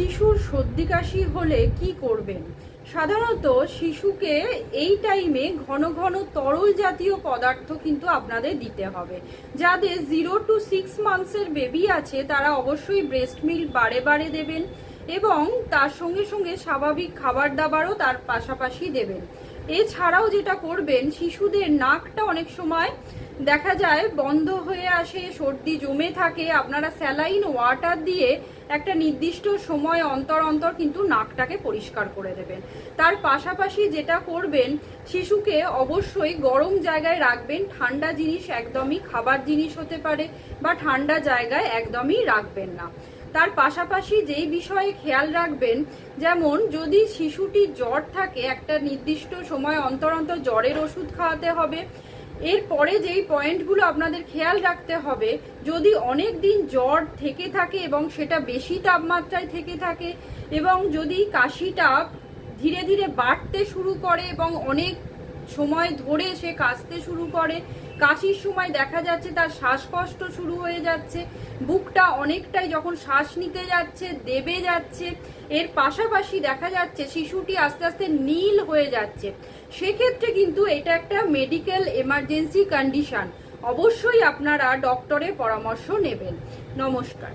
শিশুর সর্দি কাশি হলে কি করবেন? সাধারণত শিশুকে এই টাইমে ঘন ঘন তরল জাতীয় পদার্থ কিন্তু আপনাদের দিতে হবে। যাদের জিরো টু সিক্স মান্থসের বেবি আছে, তারা অবশ্যই ব্রেস্ট মিল্ক বারে বারে দেবেন এবং তার সঙ্গে সঙ্গে স্বাভাবিক খাবার দাবারও তার পাশাপাশি দেবেন। এছাড়াও যেটা করবেন, শিশুদের নাকটা অনেক সময় দেখা যায় বন্ধ হয়ে আসে, সর্দি জমে থাকে। আপনারা স্যালাইন ওয়াটার দিয়ে একটা নির্দিষ্ট সময় অন্তর অন্তর কিন্তু নাকটাকে পরিষ্কার করে দেবেন। তার পাশাপাশি যেটা করবেন, শিশুকে অবশ্যই গরম জায়গায় রাখবেন। ঠান্ডা জিনিস একদমই, খাবার জিনিস হতে পারে বা ঠান্ডা জায়গায় একদমই রাখবেন না। তার পাশাপাশি যেই বিষয়ে খেয়াল রাখবেন, যেমন যদি শিশুটি জ্বর থাকে, একটা নির্দিষ্ট সময় অন্তর অন্তর জ্বরের ওষুধ খাওয়াতে হবে। এরপরে যেই পয়েন্টগুলো আপনাদের খেয়াল রাখতে হবে, যদি অনেক দিন জ্বর থেকে থাকে এবং সেটা বেশি তাপমাত্রায় থেকে থাকে এবং যদি কাশিটা ধীরে ধীরে বাড়তে শুরু করে এবং অনেক সময় ধরে সে কাশতে শুরু করে কাশির সময় দেখা যাচ্ছে তার শ্বাসকষ্ট শুরু হয়ে যাচ্ছে। বুকটা অনেকটাই যখন শ্বাস নিতে যাচ্ছে, দেবে যাচ্ছে, এর পাশাপাশি দেখা যাচ্ছে শিশুটি আস্তে আস্তে নীল হয়ে যাচ্ছে। সেক্ষেত্রে কিন্তু এটা একটা মেডিকেল এমার্জেন্সি কন্ডিশন অবশ্যই আপনারা ডক্টরের পরামর্শ নেবেন। নমস্কার।